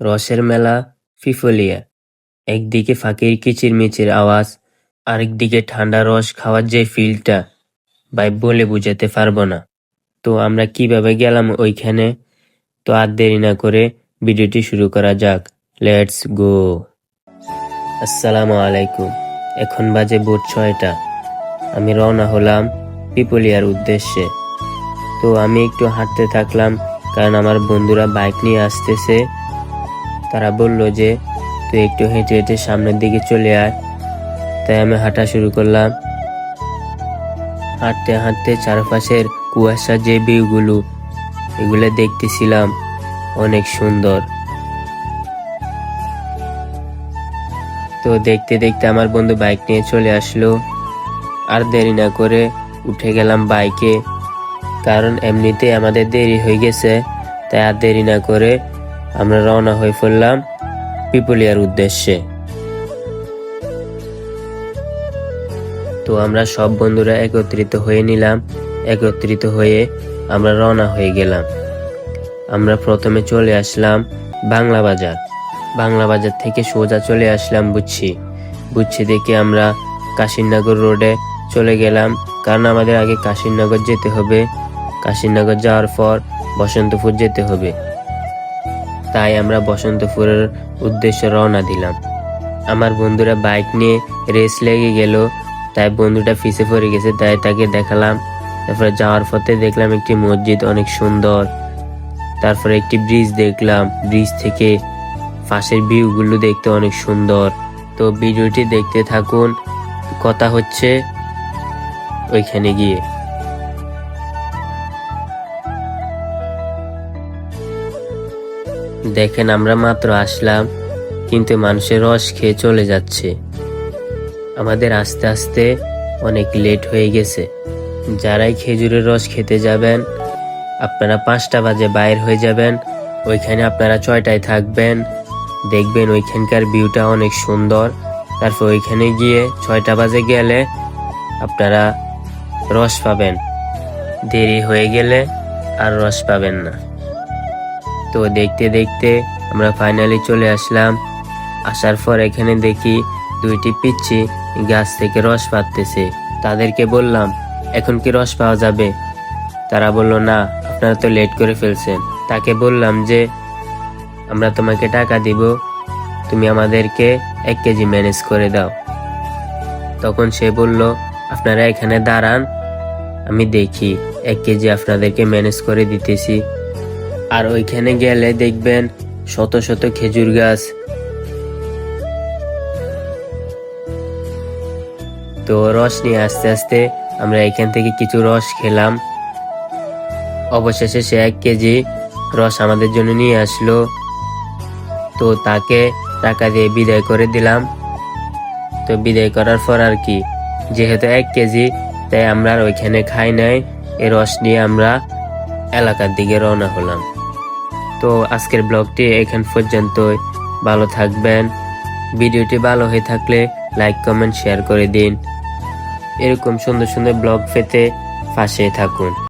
রসের মেলা, ফিফলিয়া। একদিকে ফাঁকির কিচিরমিচির আওয়াজ, আরেকদিকে ঠান্ডা রস খাওয়ার যে ফিলটা। ভাই, বলে বুঝাতে পারব না। তো আমরা কীভাবে গেলাম ওইখানে? তো আর দেরি না করে ভিডিওটি শুরু করা যাক। লেটস গো আসসালামু আলাইকুম। এখন বাজে ভোর ছয়টা। আমি রওনা হলাম পিপলিয়ার উদ্দেশ্যে। তো আমি একটু হাঁটতে থাকলাম, কারণ আমার বন্ধুরা বাইক নিয়ে আসতেছে। তারা বলল যে, তুই একটু হেঁটে হেঁটে সামনের দিকে চলে আয়। তাই আমি হাঁটা শুরু করলাম। হাঁটতে হাঁটতে চারপাশের কুয়াশা যে ভিউগুলো, এগুলো দেখতেছিলাম অনেক সুন্দর। তো দেখতে দেখতে আমার বন্ধু বাইক নিয়ে চলে আসলো। আর দেরি না করে উঠে গেলাম বাইকে, কারণ এমনিতে আমাদের দেরি হয়ে গেছে, তাই আর দেরি না করে আমরা রওনা হয়ে পড়লাম পিপুলিয়ার উদ্দেশ্যে। তো আমরা সব বন্ধুরা একত্রিত হয়ে নিলাম, একত্রিত হয়ে আমরা রওনা হয়ে গেলাম। আমরা প্রথমে চলে আসলাম বাংলা বাজার। বাংলা বাজার থেকে সোজা চলে আসলাম বুঝছি বুঝছি দেখে আমরা কাশিনগর রোডে চলে গেলাম, কারণ আমাদের আগে কাশিনগর যেতে হবে। কাশিনগর যাওয়ার পর বসন্তপুর যেতে হবে। তাই আমরা বসন্তপুরের উদ্দেশ্যে রওনা দিলাম। আমার বন্ধুরা বাইক নিয়ে রেস লেগে গেল, তাই বন্ধুটা ফিসে পড়ে গেছে, তাই তাকে দেখালাম। তারপরে যাওয়ার পথে দেখলাম একটি মসজিদ অনেক সুন্দর। তারপরে একটি ব্রিজ দেখলাম ব্রিজ থেকে পাশের ভিউগুলো দেখতে অনেক সুন্দর। তো ভিডিওটি দেখতে থাকুন, কথা হচ্ছে ওইখানে গিয়ে। দেখেন আমরা মাত্র আসলাম, কিন্তু মানুষের রস খেয়ে চলে যাচ্ছে। আমাদের আস্তে আস্তে অনেক লেট হয়ে গেছে। যারাই খেজুরের রস খেতে যাবেন, আপনারা পাঁচটা বাজে বাইর হয়ে যাবেন, ওইখানে আপনারা ছয়টায় থাকবেন। দেখবেন ওইখানকার ভিউটা অনেক সুন্দর। তারপর ওইখানে গিয়ে ছয়টা বাজে গেলে আপনারা রস পাবেন। দেরি হয়ে গেলে আর রস পাবেন না। তো দেখতে দেখতে আমরা ফাইনালি চলে আসলাম। আসার পর এখানে দেখি দুইটি পিচ্ছি গাছ থেকে রস পাততেছে তাদেরকে বললাম, এখন কি রস পাওয়া যাবে? তারা বলল, না, আপনারা তো লেট করে ফেলছেন। তাকে বললাম যে, আমরা তোমাকে টাকা দিব, তুমি আমাদেরকে এক কেজি ম্যানেজ করে দাও। তখন সে বলল, আপনারা এখানে দাঁড়ান, আমি দেখি, এক কেজি আপনাদেরকে ম্যানেজ করে দিতেছি। আর ওইখানে গেলে দেখবেন শত শত খেজুর গাছ। তো রস নিয়ে আস্তে আস্তে আমরা এখান থেকে কিছু রস খেলাম। অবশেষে সে এক কেজি রস আমাদের জন্য নিয়ে আসলো। তো তাকে টাকা দিয়ে বিদায় করে দিলাম। তো বিদায় করার পর আর কি, যেহেতু এক কেজি, তাই আমরা ওইখানে খাই নাই। এই রস নিয়ে আমরা এলাকার দিকে রওনা হলাম। তো আজকের ব্লগটি এখান পর্যন্ত ভালো থাকবেন। ভিডিওটি ভালো হয়ে থাকলে লাইক, কমেন্ট, শেয়ার করে দিন। এরকম সুন্দর সুন্দর ব্লগ পেতে পাশে থাকুন।